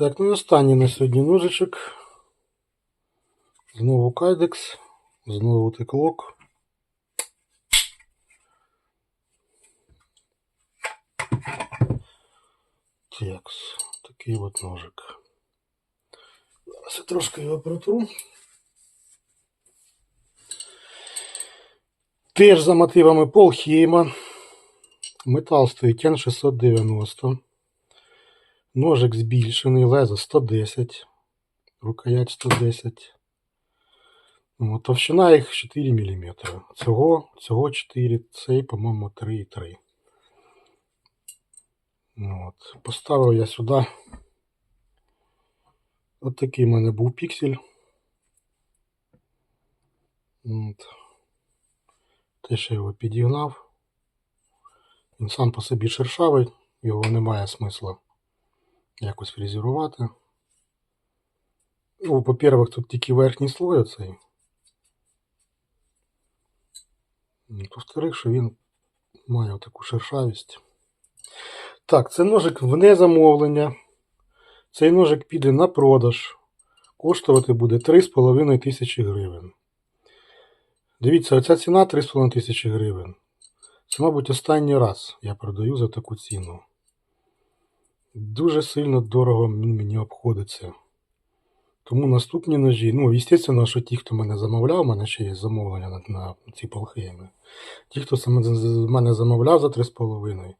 Так, ну і останній на сьогодні ножичок. Знову кайдекс, знову теклок. Текс. Такий от ножик. Зараз я трошки його протру. Теж за мотивами Полхейма. Метал стоїть N690. Ножик збільшений, лезо 110. Рукоять 110. Ну, Товщина їх 4 мм. Цього, цього 4, цей, по-моєму, 3,3. Ну. Поставив я сюди. От такий в мене був піксель. От. Теж я його підігнав. Він сам по собі шершавий, його немає смисла якось фрезерувати. Ну, по-перше, тут тільки верхній слой оцей. Ну, По-вторых, що він має таку шершавість. Так, це ножик вне замовлення. Цей ножик піде на продаж. Коштувати буде 3,5 тисячі гривень. Дивіться, оця ціна 3,5 тисячі гривень. Це, мабуть, останній раз я продаю за таку ціну. Дуже сильно дорого він мені обходиться. Тому наступні ножі, ну, звісно, що ті, хто мене замовляв, у мене ще є замовлення на, на ці полхейми. Ті, хто саме мене замовляв за 3,5,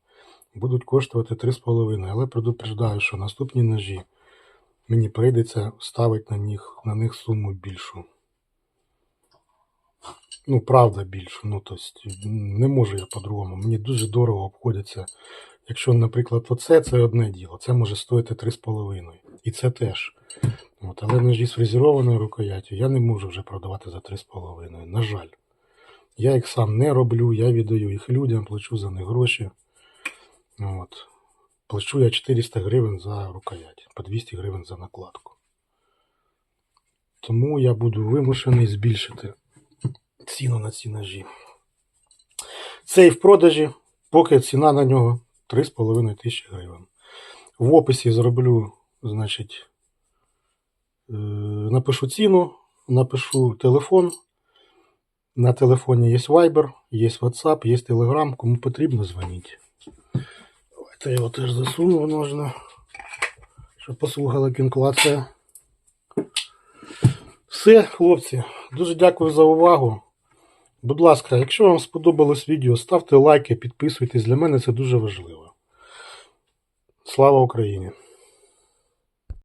будуть коштувати 3,5. Але предупреждаю, що наступні ножі мені прийдеться ставити на них, на них суму більшу. Ну, правда, більшу. Ну, тобто, не можу я по-другому. Мені дуже дорого обходяться. Якщо, наприклад, оце це одне діло, це може стоїти 3,5. І це теж. От, але ножі з фрезерованою рукояттю я не можу вже продавати за 3,5. На жаль. Я їх сам не роблю, я віддаю їх людям, плачу за них гроші. От. Плачу я 400 гривень за рукоять, по 200 гривень за накладку. Тому я буду вимушений збільшити ціну на ці ножі. Цей в продажі, поки ціна на нього 3,5 тисячі гривень. В описі зроблю, значить, е, напишу ціну, напишу телефон. На телефоні є Viber, є WhatsApp, є Telegram. Кому потрібно, дзвоніть. Давайте його теж засуну можна, щоб послухала кінклація. Все, хлопці, дуже дякую за увагу. Будь ласка, якщо вам сподобалось відео, ставте лайки, підписуйтесь. Для мене це дуже важливо. Слава Україні!